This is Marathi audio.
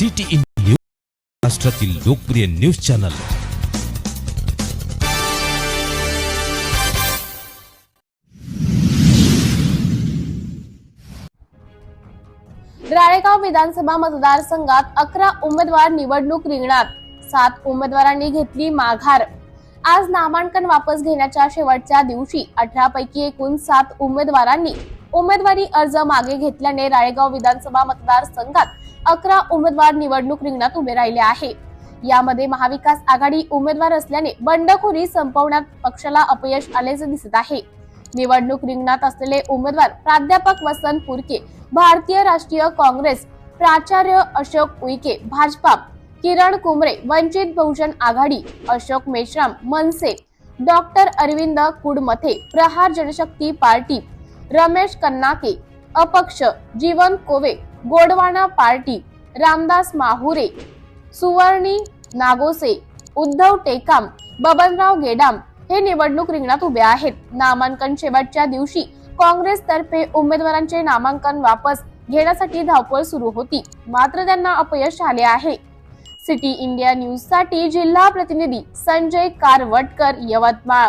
सिटी इन न्यूज महाराष्ट्रातील लोकप्रिय न्यूज चॅनल. राळेगाव विधानसभा मतदारसंघात अकरा उमेदवार निवडणूक रिंगणात. सात उमेदवारांनी घेतली माघार. आज नामांकन वापस घेण्याच्या शेवटच्या दिवशी अठरा पैकी एकूण सात उमेदवारांनी उमेदवारी अर्ज मागे घेतल्याने राळेगाव विधानसभा मतदारसंघात अकरा उमेदवार निवडणूक रिंगणात उभे राहिले आहे. यामध्ये महाविकास आघाडी उमेदवार असल्याने बंडखोरी संपवण्यात पक्षाला अपयश आल्याचे दिसत आहे. निवडणूक रिंगणात असलेले उमेदवार प्राध्यापक वसंत पुरके भारतीय राष्ट्रीय काँग्रेस प्राचार्य अशोक उईके भाजपा किरण कुमरे वंचित बहुजन आघाडी अशोक मेश्राम मनसे डॉक्टर अरविंद कुडमथे प्रहार जनशक्ती पार्टी रमेश कन्नाके अपक्ष जीवन कोवे गोडवाना पार्टी रामदास माहुरे सुवर्णी नागोसे उद्धव टेकाम बबनराव गेडाम हे निवडणूक रिंगणात उभे आहेत. नामांकन शेवटच्या दिवशी काँग्रेसतर्फे उमेदवारांचे नामांकन वापस घेण्यासाठी धावपळ सुरू होती. मात्र त्यांना अपयश आले आहे. सिटी इंडिया न्यूजसाठी जिल्हा प्रतिनिधी संजय कारवटकर यवतमाळ.